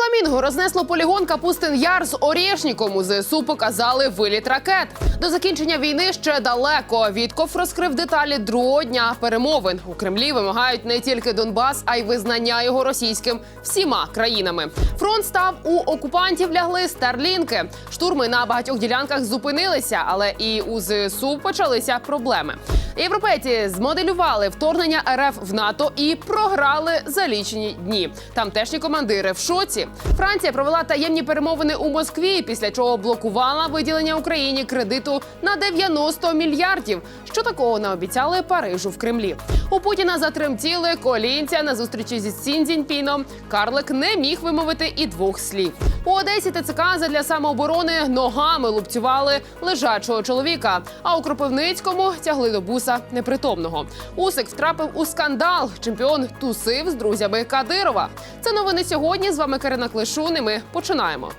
Фламінго рознесло полігон Капустин Яр з Орєшніком. У ЗСУ показали виліт ракет. До закінчення війни ще далеко. Вітков розкрив деталі другого дня перемовин. У Кремлі вимагають не тільки Донбас, а й визнання його російським всіма країнами. Фронт став у окупантів лягли старлінки. Штурми на багатьох ділянках зупинилися, але і у ЗСУ почалися проблеми. Європейці змоделювали вторгнення РФ в НАТО і програли за лічені дні. Тамтешні командири в шоці. Франція провела таємні перемовини у Москві, після чого блокувала виділення Україні кредиту на 90 мільярдів. Що такого не обіцяли Парижу в Кремлі? У Путіна затремтіли колінця на зустрічі зі Сін Цзіньпіном. Карлик не міг вимовити і двох слів. У Одесі ТЦК задля самооборони ногами лупцювали лежачого чоловіка. А у Кропивницькому тягли до буса непритомного. Усик втрапив у скандал. Чемпіон тусив з друзями Кадирова. Це новини сьогодні. З вами Карина Клишун. і Ми починаємо.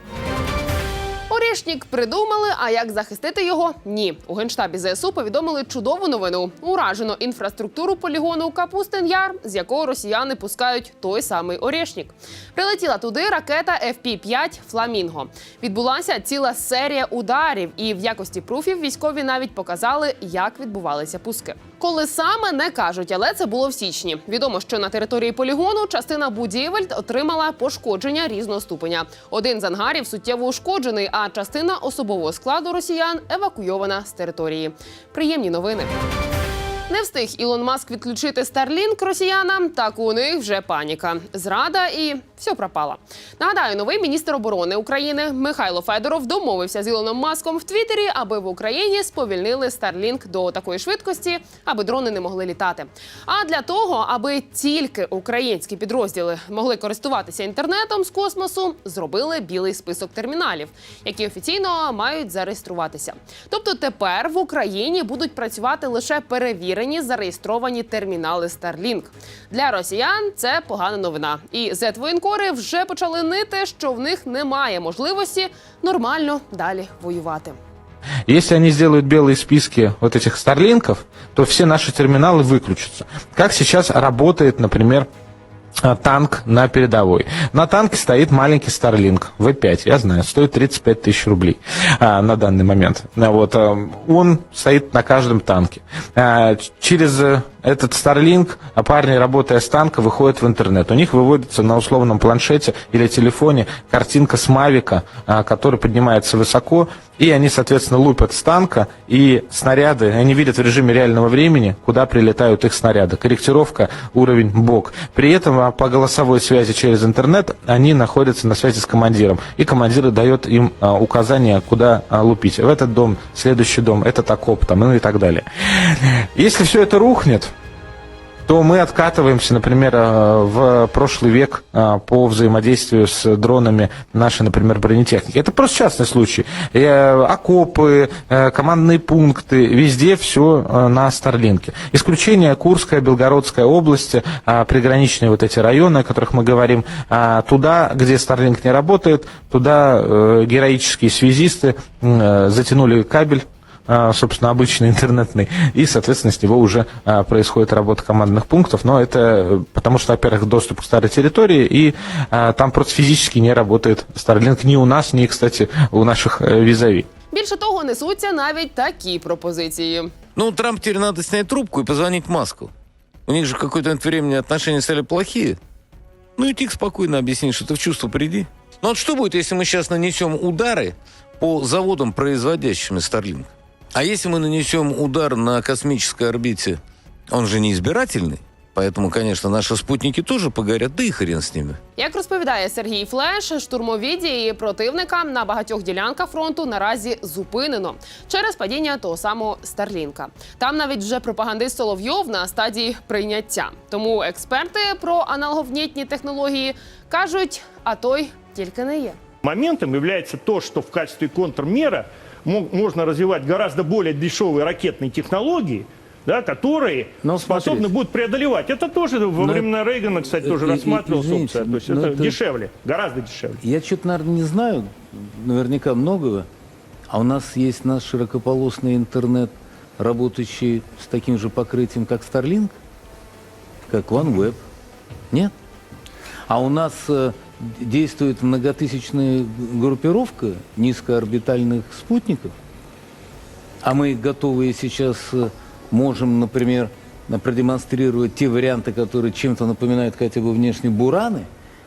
Орішнік придумали, а як захистити його? Ні. У генштабі ЗСУ повідомили чудову новину: уражено інфраструктуру полігону Капустин Яр, з якого росіяни пускають той самий Орішнік. Прилетіла туди ракета FP-5 Фламінго. Відбулася ціла серія ударів, і в якості пруфів військові навіть показали, як відбувалися пуски. Коли саме не кажуть, але це було в січні. Відомо, що на території полігону частина будівель отримала пошкодження різного ступеня. Один з ангарів суттєво ушкоджений, а частина особового складу росіян евакуйована з території. Приємні новини. Не встиг Ілон Маск відключити Starlink росіянам, так у них вже паніка. Зрада і все пропало. Нагадаю, новий міністр оборони України Михайло Федоров домовився з Ілоном Маском в Твіттері, аби в Україні сповільнили Starlink до такої швидкості, аби дрони не могли літати. А для того, аби тільки українські підрозділи могли користуватися інтернетом з космосу, зробили білий список терміналів, які офіційно мають зареєструватися. Тобто тепер в Україні будуть працювати лише перевірені зареєстровані термінали Starlink. Для росіян це погана новина. І зетвоєнкори вже почали нити, що в них немає можливості нормально далі воювати. Если они сделают белые списки вот этих старлинков, то все наши терминалы выключатся. Как сейчас работает, например, а, танк на передовой. На танке стоит маленький Starlink V5, я знаю, стоит 35 тысяч рублей а, на данный момент. А, Вот, а, он стоит на каждом танке. А, через э, этот Starlink а, парни, работая с танка, выходят в интернет. У них выводится на условном планшете или телефоне картинка с Мавика, а, который поднимается высоко, и они, соответственно, лупят с танка, и снаряды, они видят в режиме реального времени, куда прилетают их снаряды. Корректировка, уровень БОК. При этом а, по голосовой связи через интернет они находятся на связи с командиром, и командир дает им а, указания, куда лупить. В этот дом, следующий дом, этот окоп, там, ну и так далее. Если все это рухнет, то мы откатываемся, например, э, в прошлый век э, по взаимодействию с дронами нашей, например, бронетехники. Это просто частный случай. Э, Окопы, командные пункты, везде все на Старлинке. Исключение Курская, Белгородская области, приграничные вот эти районы, о которых мы говорим, туда, где Старлинк не работает, туда героические связисты затянули кабель собственно, обычный интернетный, и, соответственно, с него уже а, происходит работа командных пунктов, но это э, потому что, во-первых, доступ к старой территории, и а, там просто физически не работает Starlink ни у нас, ни, кстати, у наших э, визави. Більше того, несуться навіть такі пропозиції. Ну, Трамп теперь надо снять трубку и позвонить Маску. У них же в какой-то момент времени отношения стали плохие. Ну и тихо, спокойно объяснить, что ты в чувство приди. Ну вот что будет, если мы сейчас нанесем удары по заводам, производящим Starlink? А если мы нанесем удар на космической орбите, он же не избирательный, поэтому, конечно, наши спутники тоже погорят, да и хрен с ними. Як розповідає Сергій Флеш, штурмові дії противника на багатьох ділянках фронту наразі зупинено через падіння того самого Старлінка. Там навіть вже пропагандист Соловйов на стадії прийняття. Тому експерти про аналоговнітні технології кажуть, а той тільки не є. Моментом является то, что в качестве контрмера мо- можно развивать гораздо более дешевые ракетные технологии, да, которые Но способны будут преодолевать. Это тоже во Но- времена Рейгана, кстати, тоже и- и- рассматривалась извините, опция. То есть это, это- дешевле, гораздо дешевле. Я что-то, наверное, не знаю, наверняка многого, а у нас есть наш широкополосный интернет, работающий с таким же покрытием, как Starlink, как OneWeb. Нет? А у нас э, действует многотысячная группировка низкоорбитальных спутников, а мы готовы сейчас э, можем, например, на- продемонстрировать те варианты, которые чем-то напоминают хотя бы внешне бураны,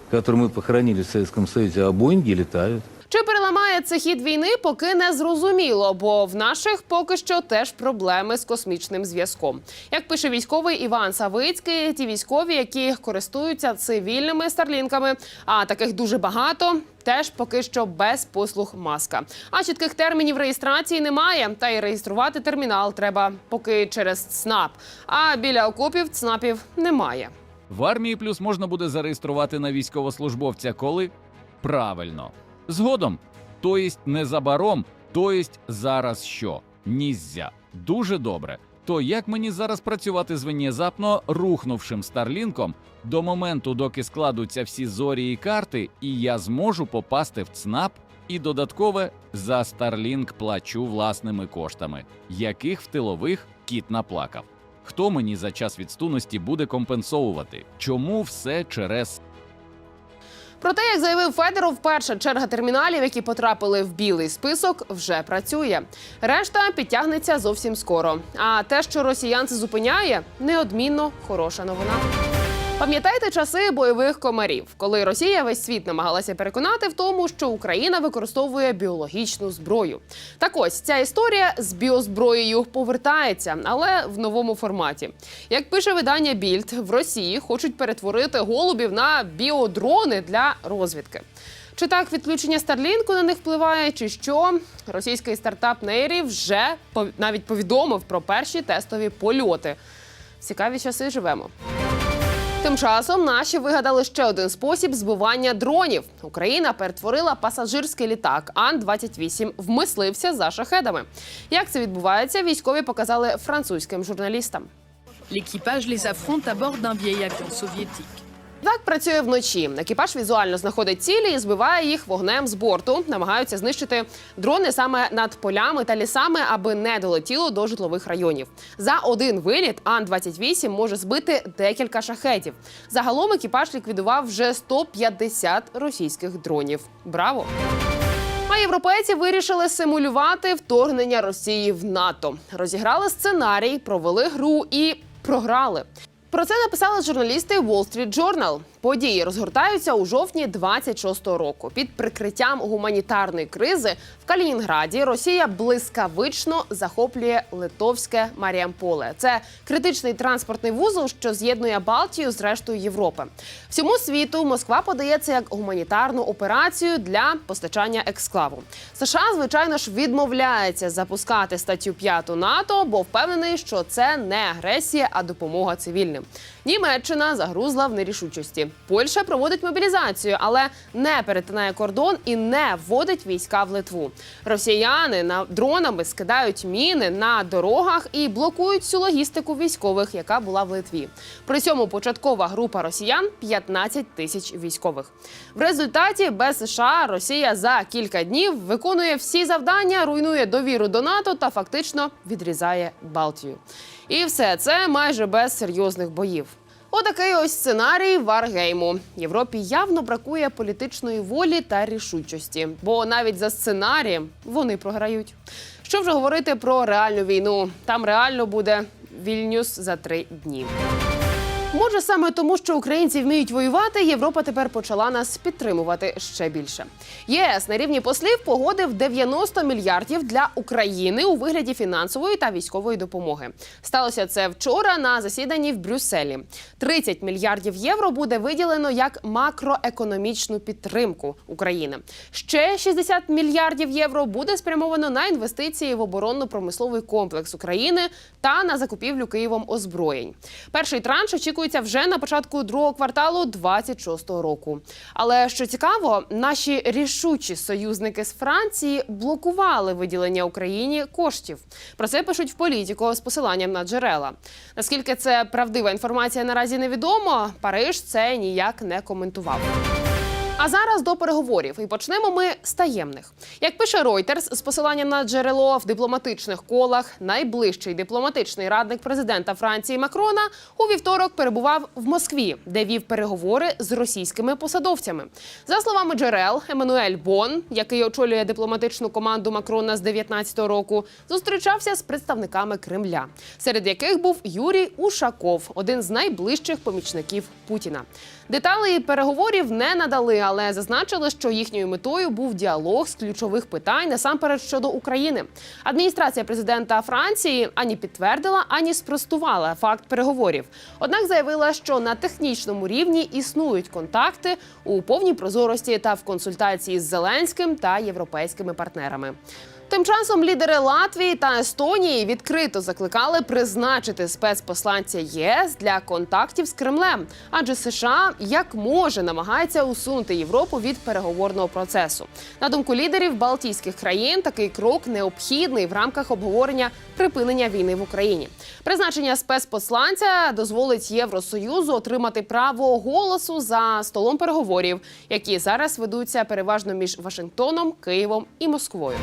которые мы похоронили в Советском Союзе, а Боинги летают. Чи переламає це хід війни, поки не зрозуміло, бо в наших поки що теж проблеми з космічним зв'язком. Як пише військовий Іван Савицький, ті військові, які користуються цивільними старлінками, а таких дуже багато. Теж поки що без послуг маска. А чітких термінів реєстрації немає. Та й реєструвати термінал треба поки через ЦНАП. А біля окопів ЦНАПів немає. В армії плюс можна буде зареєструвати на військовослужбовця коли? Правильно. Згодом. То єсть незабаром, то єсть зараз що? Ніззя. Дуже добре. То як мені зараз працювати з внезапно рухнувшим старлінком до моменту, доки складуться всі зорі і карти, і я зможу попасти в ЦНАП, і додаткове за Starlink плачу власними коштами, яких в тилових кіт наплакав. Хто мені за час відстунності буде компенсовувати? Чому все через Проте, як заявив Федоров, перша черга терміналів, які потрапили в білий список, вже працює. Решта підтягнеться зовсім скоро. А те, що росіян це зупиняє, неодмінно хороша новина. Пам'ятаєте часи бойових комарів, коли Росія весь світ намагалася переконати в тому, що Україна використовує біологічну зброю. Так ось ця історія з біозброєю повертається, але в новому форматі. Як пише видання Більд, в Росії хочуть перетворити голубів на біодрони для розвідки. Чи так відключення Старлінку на них впливає, чи що? Російський стартап Нейрі вже навіть повідомив про перші тестові польоти. Цікаві часи живемо. Тим часом наші вигадали ще один спосіб збивання дронів. Україна перетворила пасажирський літак Ан-28 в мисливця за шахедами. Як це відбувається, військові показали французьким журналістам. L'équipage les affronte à bord d'un vieil. Так працює вночі. Екіпаж візуально знаходить цілі і збиває їх вогнем з борту. Намагаються знищити дрони саме над полями та лісами, аби не долетіло до житлових районів. За один виліт Ан-28 може збити декілька шахетів. Загалом екіпаж ліквідував вже 150 російських дронів. Браво! А європейці вирішили симулювати вторгнення Росії в НАТО. Розіграли сценарій, провели гру і програли. Про це написали журналісти Wall Street Journal. Події розгортаються у жовтні 26-го року. Під прикриттям гуманітарної кризи в Калінінграді Росія блискавично захоплює литовське Маріамполе. Це критичний транспортний вузол, що з'єднує Балтію з рештою Європи. Всьому світу Москва подається як гуманітарну операцію для постачання ексклаву. США, звичайно ж, відмовляється запускати статтю 5 НАТО, бо впевнений, що це не агресія, а допомога цивільним. Німеччина загрузла в нерішучості. Польща проводить мобілізацію, але не перетинає кордон і не вводить війська в Литву. Росіяни на дронами скидають міни на дорогах і блокують всю логістику військових, яка була в Литві. При цьому початкова група росіян 15 тисяч військових. В результаті без США Росія за кілька днів виконує всі завдання, руйнує довіру до НАТО та фактично відрізає Балтію. І все це майже без серйозних боїв. Отакий ось сценарій Варгейму. Європі явно бракує політичної волі та рішучості, бо навіть за сценарієм вони програють. Що вже говорити про реальну війну? Там реально буде Вільнюс за три дні. Може, саме тому, що українці вміють воювати, Європа тепер почала нас підтримувати ще більше. ЄС на рівні послів погодив 90 мільярдів для України у вигляді фінансової та військової допомоги. Сталося це вчора на засіданні в Брюсселі. 30 мільярдів євро буде виділено як макроекономічну підтримку України. Ще 60 мільярдів євро буде спрямовано на інвестиції в оборонно-промисловий комплекс України та на закупівлю Києвом озброєнь. Перший транш очікується вже на початку другого кварталу 26-го року. Але що цікаво, наші рішучі союзники з Франції блокували виділення Україні коштів. Про це пишуть в політико з посиланням на джерела. Наскільки це правдива інформація наразі невідомо. Париж це ніяк не коментував. А зараз до переговорів і почнемо ми з таємних. Як пише Reuters, з посиланням на джерело в дипломатичних колах, найближчий дипломатичний радник президента Франції Макрона у вівторок перебував в Москві, де вів переговори з російськими посадовцями. За словами джерел, Еммануель Бон, який очолює дипломатичну команду Макрона з 19-го року, зустрічався з представниками Кремля, серед яких був Юрій Ушаков, один з найближчих помічників Путіна. Деталей переговорів не надали, але зазначили, що їхньою метою був діалог з ключових питань насамперед щодо України. Адміністрація президента Франції ані підтвердила, ані спростувала факт переговорів. Однак заявила, що на технічному рівні існують контакти у повній прозорості та в консультації з Зеленським та європейськими партнерами. Тим часом лідери Латвії та Естонії відкрито закликали призначити спецпосланця ЄС для контактів з Кремлем, адже США як може намагається усунути Європу від переговорного процесу. На думку лідерів Балтійських країн, такий крок необхідний в рамках обговорення припинення війни в Україні. Призначення спецпосланця дозволить Євросоюзу отримати право голосу за столом переговорів, які зараз ведуться переважно між Вашингтоном, Києвом і Москвою.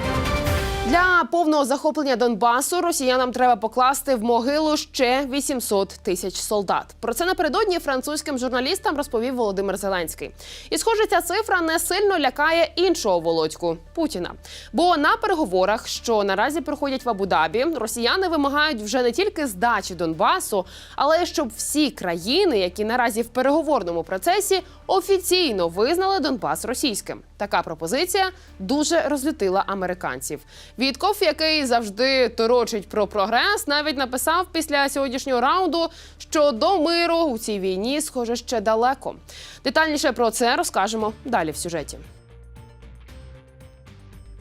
Для повного захоплення Донбасу росіянам треба покласти в могилу ще 800 тисяч солдат. Про це напередодні французьким журналістам розповів Володимир Зеленський. І схоже, ця цифра не сильно лякає іншого володьку Путіна. Бо на переговорах, що наразі проходять в Абу-Дабі, росіяни вимагають вже не тільки здачі Донбасу, але й щоб всі країни, які наразі в переговорному процесі, офіційно визнали Донбас російським. Така пропозиція дуже розлютила американців. Вітков, який завжди торочить про прогрес, навіть написав після сьогоднішнього раунду, що до миру у цій війні схоже ще далеко. Детальніше про це розкажемо далі в сюжеті.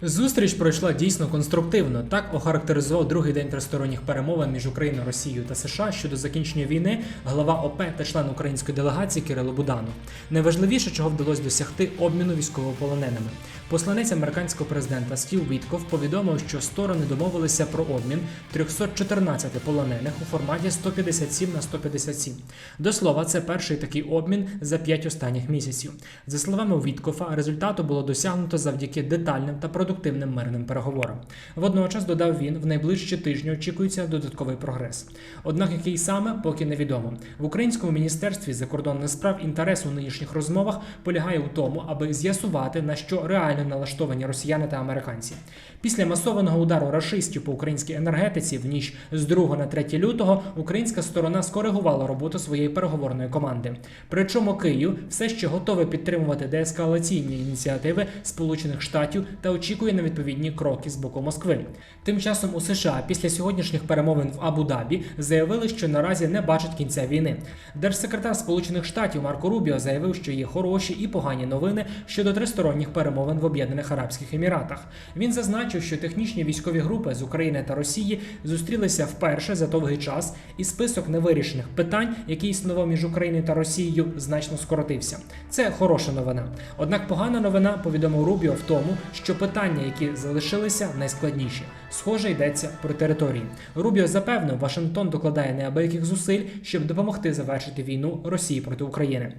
Зустріч пройшла дійсно конструктивно. Так охарактеризував другий день тристоронніх перемовин між Україною, Росією та США щодо закінчення війни глава ОП та член української делегації Кирило Буданов. Найважливіше, чого вдалося досягти обміну військовополоненими. Посланець американського президента Стів Вітков повідомив, що сторони домовилися про обмін 314 полонених у форматі 157 на 157. До слова, це перший такий обмін за п'ять останніх місяців. За словами Віткофа, результату було досягнуто завдяки детальним та продуктивним мирним переговорам. Водночас додав він, в найближчі тижні очікується додатковий прогрес. Однак, який саме, поки невідомо. В українському міністерстві закордонних справ інтерес у нинішніх розмовах полягає у тому, аби з'ясувати на що реально налаштовані росіяни та американці. Після масованого удару рашистів по українській енергетиці в ніч з 2 на 3 лютого українська сторона скоригувала роботу своєї переговорної команди. Причому Київ все ще готовий підтримувати деескалаційні ініціативи Сполучених Штатів та очікує на відповідні кроки з боку Москви. Тим часом у США після сьогоднішніх перемовин в Абу-Дабі заявили, що наразі не бачать кінця війни. Держсекретар Сполучених Штатів Марко Рубіо заявив, що є хороші і погані новини щодо тристоронніх перемовин в Об'єднаних Арабських Еміратах. Він зазначив, що технічні військові групи з України та Росії зустрілися вперше за довгий час, і список невирішених питань, який існував між Україною та Росією, значно скоротився. Це хороша новина. Однак погана новина повідомив Рубіо в тому, що питання, які залишилися, найскладніші. Схоже, йдеться про території. Рубіо запевнив, Вашингтон докладає неабияких зусиль, щоб допомогти завершити війну Росії проти України.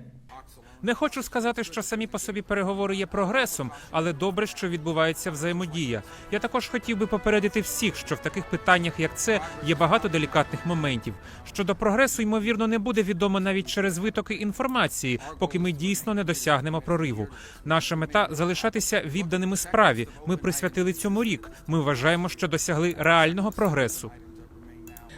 Не хочу сказати, що самі по собі переговори є прогресом, але добре, що відбувається взаємодія. Я також хотів би попередити всіх, що в таких питаннях, як це, є багато делікатних моментів. Щодо прогресу, ймовірно, не буде відомо навіть через витоки інформації, поки ми дійсно не досягнемо прориву. Наша мета залишатися відданими справі. Ми присвятили цьому рік. Ми вважаємо, що досягли реального прогресу.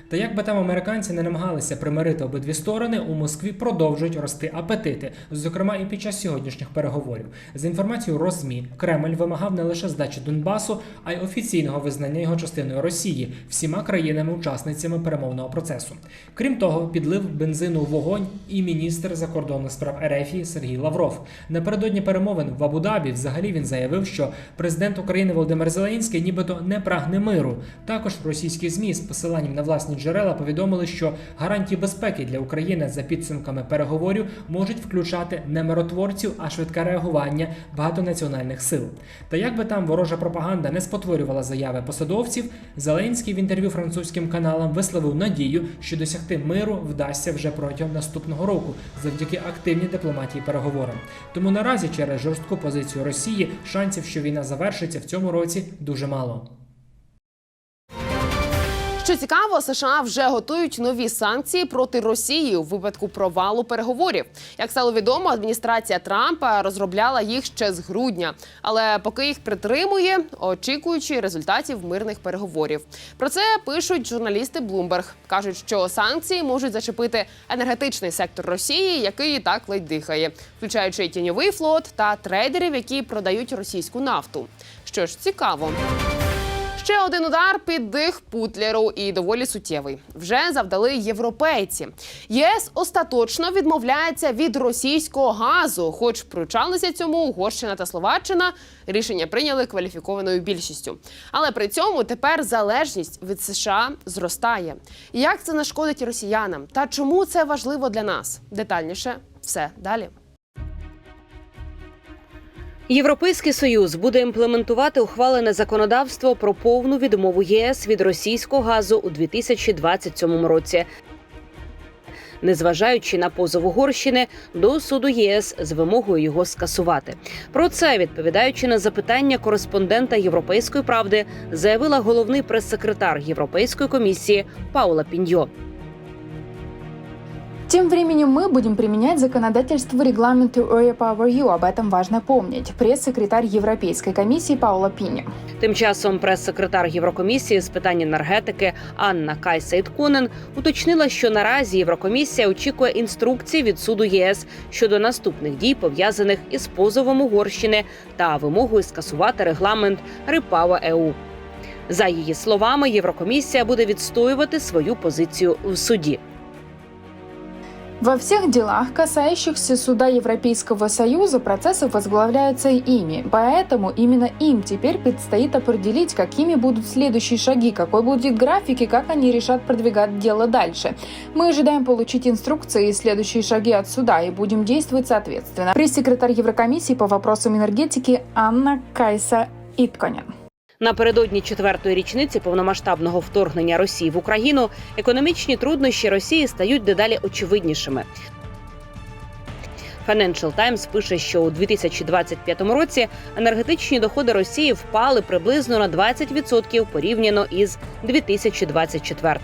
Та як би там американці не намагалися примирити обидві сторони, у Москві продовжують рости апетити, зокрема і під час сьогоднішніх переговорів. За інформацією Росмі, Кремль вимагав не лише здачі Донбасу, а й офіційного визнання його частиною Росії всіма країнами-учасницями перемовного процесу. Крім того, підлив бензину у вогонь і міністр закордонних справ РФ Сергій Лавров. Напередодні перемовин в Абу-Дабі взагалі він заявив, що президент України Володимир Зеленський нібито не прагне миру. Також російські змі з посиланням на власні джерела повідомили, що гарантії безпеки для України за підсумками переговорів можуть включати не миротворців, а швидке реагування багатонаціональних сил. Та як би там ворожа пропаганда не спотворювала заяви посадовців, Зеленський в інтерв'ю французьким каналам висловив надію, що досягти миру вдасться вже протягом наступного року завдяки активній дипломатії переговорам. Тому наразі через жорстку позицію Росії шансів, що війна завершиться в цьому році, дуже мало. Що цікаво, США вже готують нові санкції проти Росії у випадку провалу переговорів. Як стало відомо, адміністрація Трампа розробляла їх ще з грудня, але поки їх притримує, очікуючи результатів мирних переговорів. Про це пишуть журналісти Bloomberg. кажуть, що санкції можуть зачепити енергетичний сектор Росії, який і так ледь дихає, включаючи тіньовий флот та трейдерів, які продають російську нафту. Що ж цікаво. Ще один удар під дих Путлеру і доволі суттєвий. Вже завдали європейці. ЄС остаточно відмовляється від російського газу, хоч пручалися цьому Угорщина та Словаччина. Рішення прийняли кваліфікованою більшістю. Але при цьому тепер залежність від США зростає. Як це нашкодить росіянам? Та чому це важливо для нас? Детальніше все далі. Європейський союз буде імплементувати ухвалене законодавство про повну відмову ЄС від російського газу у 2027 році. Незважаючи на позов Угорщини до суду ЄС з вимогою його скасувати. Про це відповідаючи на запитання кореспондента Європейської правди, заявила головний прес-секретар Європейської комісії Паула Піньо. Тем временем мы будем применять законодательство регламента Power U. Об этом важно помнить. Пресс-секретарь Европейской комиссии Паула Пиня. Тим часом прес-секретар Єврокомісії з питань енергетики Анна Кайсейт-Кунен уточнила, що наразі Єврокомісія очікує інструкції від суду ЄС щодо наступних дій пов'язаних із позовом Угорщини та вимогою скасувати регламент Репава ЕУ. За її словами, Єврокомісія буде відстоювати свою позицію в суді. Во всех делах, касающихся суда Европейского Союза, процессы возглавляются ими. Поэтому именно им теперь предстоит определить, какими будут следующие шаги, какой будет график и как они решат продвигать дело дальше. Мы ожидаем получить инструкции и следующие шаги от суда и будем действовать соответственно. Пресс-секретарь Еврокомиссии по вопросам энергетики Анна Кайса Итконен. Напередодні четвертої річниці повномасштабного вторгнення Росії в Україну економічні труднощі Росії стають дедалі очевиднішими. Financial Times пише, що у 2025 році енергетичні доходи Росії впали приблизно на 20% порівняно із 2024.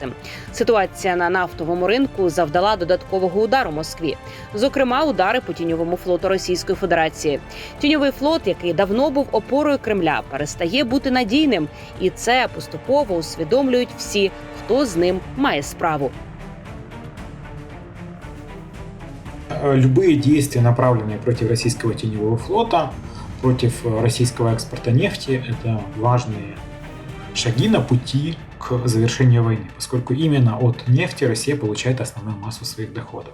Ситуація на нафтовому ринку завдала додаткового удару Москві, зокрема удари по тіньовому флоту Російської Федерації. Тіньовий флот, який давно був опорою Кремля, перестає бути надійним, і це поступово усвідомлюють всі, хто з ним має справу. Любые действия, направленные против российского теневого флота, против э, российского экспорта нефти, это важные шаги на пути к завершению войны, поскольку именно от нефти Россия получает основную массу своих доходов.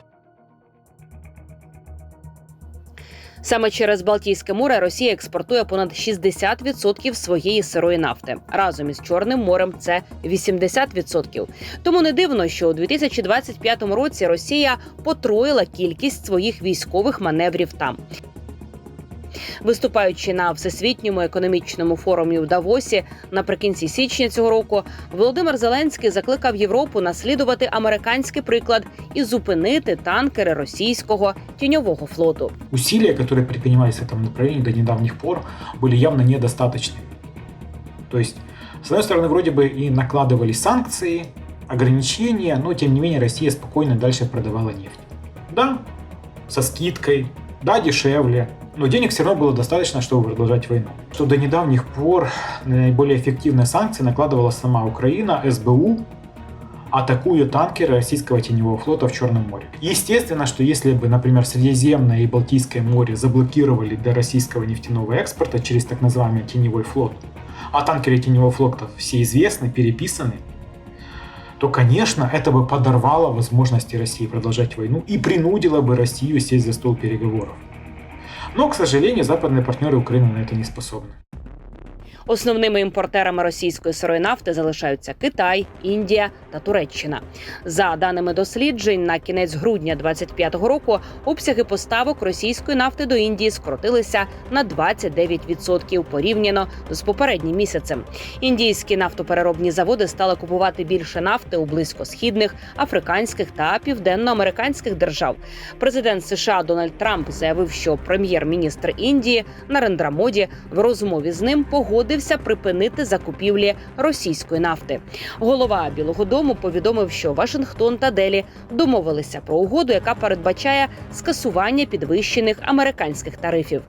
Саме через Балтійське море Росія експортує понад 60% своєї сирої нафти. Разом із Чорним морем це 80%. Тому не дивно, що у 2025 році Росія потроїла кількість своїх військових маневрів там. Виступаючи на всесвітньому економічному форумі в Давосі наприкінці січня цього року, Володимир Зеленський закликав Європу наслідувати американський приклад і зупинити танкери російського тіньового флоту. Усилия, которые предпринимались в этом направлении до недавних пор, были явно недостаточными. То есть, с одной стороны, вроде бы и накладывались санкции, ограничения, но тем не менее Россия спокойно дальше продавала нефть. Да, со скидкой, да, дешевле, но денег все равно было достаточно, чтобы продолжать войну. Что до недавних пор наиболее эффективные санкции накладывала сама Украина, СБУ, атакуя танкеры российского теневого флота в Черном море. Естественно, что если бы, например, Средиземное и Балтийское море заблокировали для российского нефтяного экспорта через так называемый теневой флот, а танкеры теневого флота все известны, переписаны, то, конечно, это бы подорвало возможности России продолжать войну и принудило бы Россию сесть за стол переговоров. Но, к сожалению, западные партнеры Украины на это не способны. Основними імпортерами російської сирої нафти залишаються Китай, Індія та Туреччина. За даними досліджень, на кінець грудня 2025 року обсяги поставок російської нафти до Індії скоротилися на 29% порівняно з попереднім місяцем. Індійські нафтопереробні заводи стали купувати більше нафти у близькосхідних, африканських та південноамериканських держав. Президент США Дональд Трамп заявив, що прем'єр-міністр Індії Нарендра Моді в розмові з ним погодився припинити закупівлі російської нафти. Голова Білого Дому повідомив, що Вашингтон та Делі домовилися про угоду, яка передбачає скасування підвищених американських тарифів.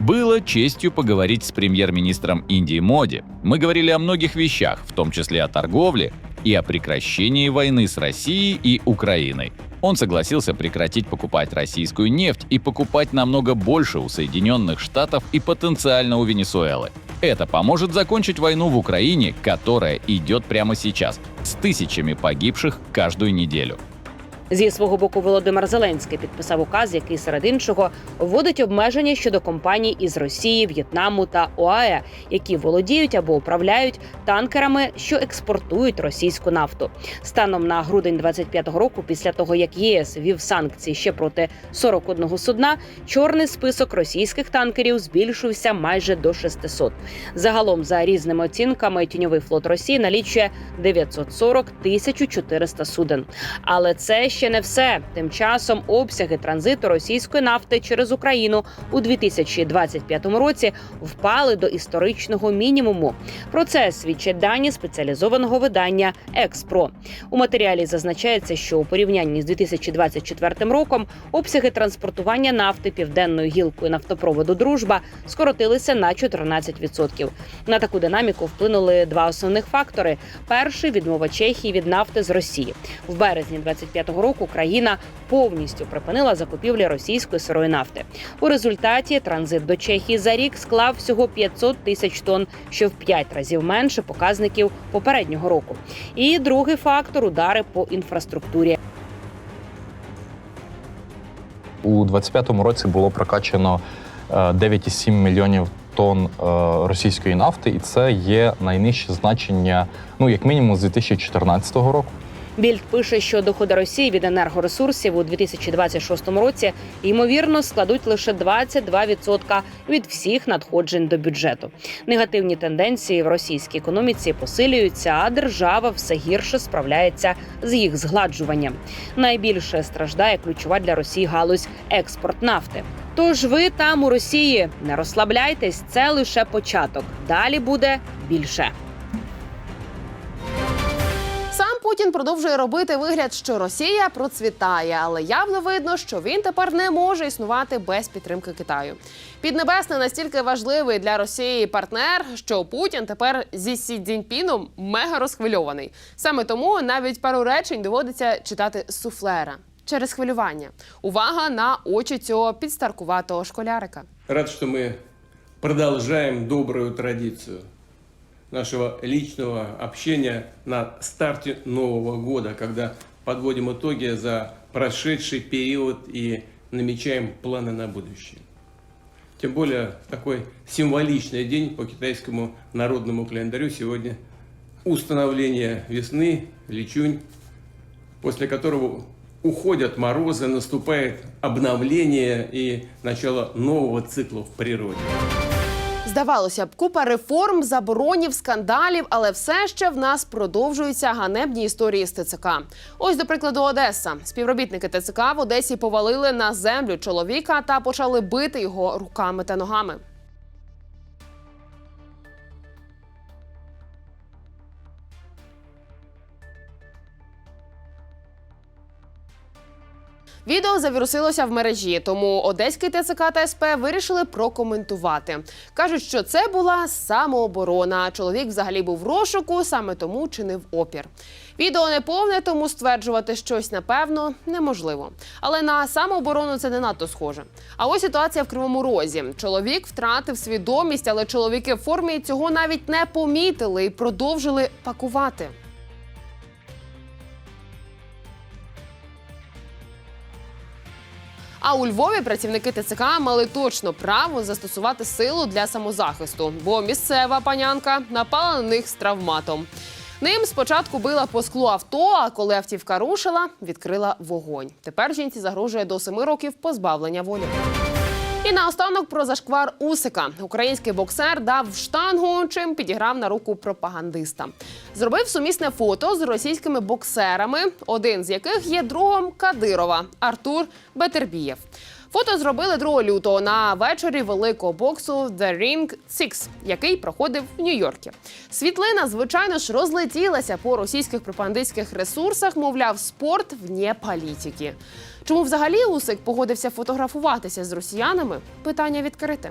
Было честью поговорить с премьер-министром Индии Моди. Мы говорили о многих вещах, в том числе о торговле и о прекращении войны с Россией и Украиной. Он согласился прекратить покупать российскую нефть и покупать намного больше у Соединенных Штатов и потенциально у Венесуэлы. Это поможет закончить войну в Украине, которая идет прямо сейчас, с тысячами погибших каждую неделю. Зі свого боку, Володимир Зеленський підписав указ, який серед іншого вводить обмеження щодо компаній із Росії, В'єтнаму та ОАЕ, які володіють або управляють танкерами, що експортують російську нафту. Станом на грудень 25-го року, після того як ЄС ввів санкції ще проти 41 судна, чорний список російських танкерів збільшився майже до 600. Загалом, за різними оцінками, тіньовий флот Росії налічує 940 1400 суден. Але це ще не все. Тим часом обсяги транзиту російської нафти через Україну у 2025 році впали до історичного мінімуму. Про це свідчать дані спеціалізованого видання Експро. У матеріалі зазначається, що у порівнянні з 2024 роком обсяги транспортування нафти південною гілкою нафтопроводу Дружба скоротилися на 14%. На таку динаміку вплинули два основних фактори: перший відмова Чехії від нафти з Росії в березні 25-го року. Країна повністю припинила закупівлі російської сирої нафти. У результаті транзит до Чехії за рік склав всього 500 тисяч тонн, що в 5 разів менше показників попереднього року. І другий фактор удари по інфраструктурі. У 25-му році було прокачано е, 9,7 мільйонів тонн е, російської нафти, і це є найнижче значення, ну як мінімум, з 2014 року. Більд пише, що доходи Росії від енергоресурсів у 2026 році ймовірно складуть лише 22% від всіх надходжень до бюджету. Негативні тенденції в російській економіці посилюються, а держава все гірше справляється з їх згладжуванням. Найбільше страждає ключова для Росії галузь експорт нафти. Тож ви там у Росії не розслабляйтесь, це лише початок. Далі буде більше. Путін продовжує робити вигляд, що Росія процвітає, але явно видно, що він тепер не може існувати без підтримки Китаю. Піднебесний настільки важливий для Росії партнер, що Путін тепер зі Сі Цзіньпіном мега розхвильований. Саме тому навіть пару речень доводиться читати суфлера через хвилювання. Увага на очі цього підстаркуватого школярика. Рад, что мы продолжаем добрую традицию нашего личного общения на старте Нового года, когда подводим итоги за прошедший период и намечаем планы на будущее. Тем более такой символичный день по китайскому народному календарю сегодня установление весны, личунь, после которого уходят морозы, наступает обновление и начало нового цикла в природе. Здавалося б, купа реформ, заборонів, скандалів, але все ще в нас продовжуються ганебні історії з ТЦК. Ось, до прикладу, Одеса. Співробітники ТЦК в Одесі повалили на землю чоловіка та почали бити його руками та ногами. Відео завірусилося в мережі, тому одеський ТЦК та СП вирішили прокоментувати. Кажуть, що це була самооборона. Чоловік взагалі був в розшуку, саме тому чинив опір. Відео не повне, тому стверджувати щось напевно неможливо. Але на самооборону це не надто схоже. А ось ситуація в Кривому Розі. Чоловік втратив свідомість, але чоловіки в формі цього навіть не помітили і продовжили пакувати. А у Львові працівники ТЦК мали точно право застосувати силу для самозахисту, бо місцева панянка напала на них з травматом. Ним спочатку била по склу авто, а коли автівка рушила, відкрила вогонь. Тепер жінці загрожує до семи років позбавлення волі. І наостанок про зашквар Усика. Український боксер дав штангу, чим підіграв на руку пропагандиста. Зробив сумісне фото з російськими боксерами, один з яких є другом Кадирова Артур Бетербієв. Фото зробили 2 лютого на вечорі великого боксу The Ring 6, який проходив в Нью-Йоркі. Світлина, звичайно ж, розлетілася по російських пропагандистських ресурсах, мовляв, спорт вне політики. Чому взагалі Усик погодився фотографуватися з росіянами? Питання відкрите.